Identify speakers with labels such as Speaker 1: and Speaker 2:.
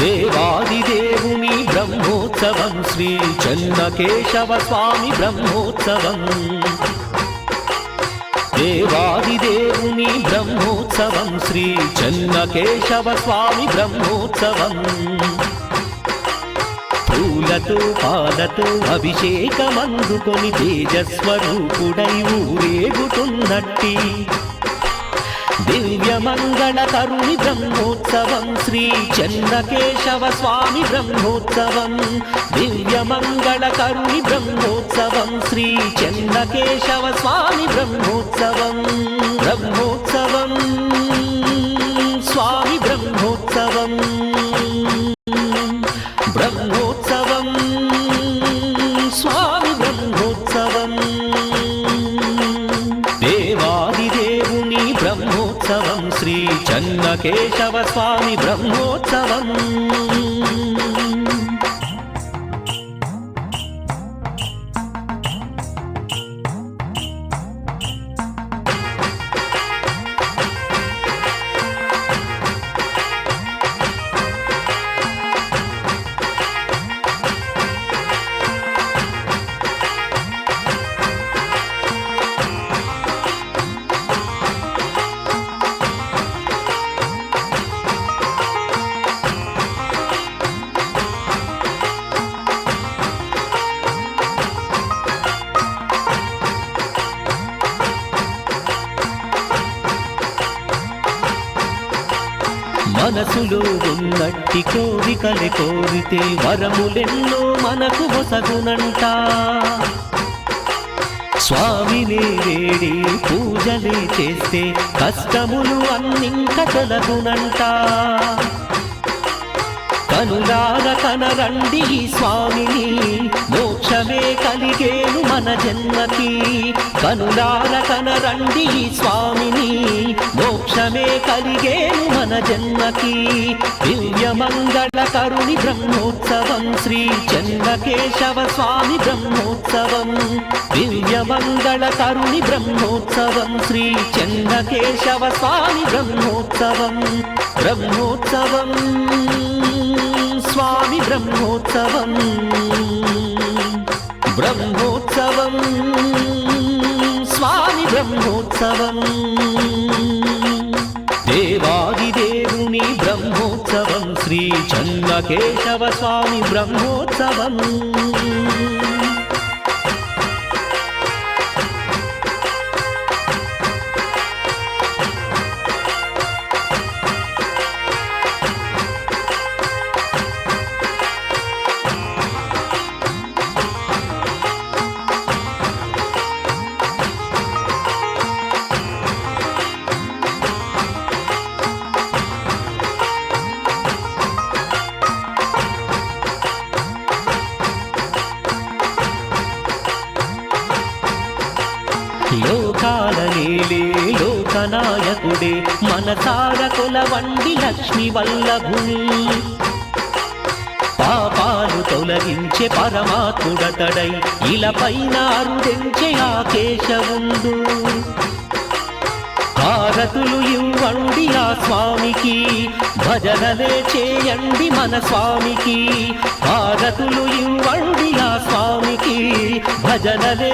Speaker 1: దేవాదిదేవుని బ్రహ్మోత్సవం శ్రీ చెన్నకేశవ స్వామి బ్రహ్మోత్సవం. దేవాదిదేవుని బ్రహ్మోత్సవం శ్రీ చెన్నకేశవ స్వామి బ్రహ్మోత్సవం. పూలతో పాలతో అభిషేకమందుకొని తేజస్వరూపుడై ఊరేగుతున్నట్టి దివ్యమంగళ తరుణి బ్రహ్మోత్సవం శ్రీ చెన్నకేశవ స్వామి బ్రహ్మోత్సవం. దివ్యమంగళ కరుణి బ్రహ్మోత్సవం శ్రీ చెన్నకేశవ స్వామి బ్రహ్మోత్సవం. బ్రహ్మోత్సవం స్వామి బ్రహ్మోత్సవం. బ్రహ్మోత్సవం స్వామి బ్రహ్మోత్సవం. కేశవ స్వామి బ్రహ్మోత్సవం. మనసులో ఉన్నట్టి కోరికలే కోరితే వరములెన్నో మనకు ఒసగునంట స్వామిని వేడి పూజలే చేస్తే కష్టములు అన్నింక తొలగునంట. అనురాగ కనరండి ఈ స్వామిని. మోక్షమే కలిగేను మన జన్మకి. కనులార కనరండి స్వామిని. మోక్షమే కలిగేను మన జన్మకి. దివ్యమంగళ కరుణి బ్రహ్మోత్సవం శ్రీ చంద్రకేశవ స్వామి బ్రహ్మోత్సవం. దివ్యమంగళ కరుణి బ్రహ్మోత్సవం శ్రీ చంద్రకేశవ స్వామి బ్రహ్మోత్సవం. బ్రహ్మోత్సవం. బ్రహ్మోత్సవం. బ్రహ్మోత్సవం. స్వామి బ్రహ్మోత్సవం. దేవాదిదేవుని బ్రహ్మోత్సవం. శ్రీ చంద్రకేశవ స్వామి బ్రహ్మోత్సవం. లోకాల నేలే లోకనాయకుడే తారకుల వండి లక్ష్మి వల్లభుని పాపాలు తొలగించే పరమాత్ముడతడై ఇలపైన అరుదించే ఆ కేశవుండు. భారతులు ఇవ్వండి ఆ స్వామికి భజనలే చేయండి మన స్వామికి. భారతులు ఇవ్వండి ఆ స్వామికి భజనలే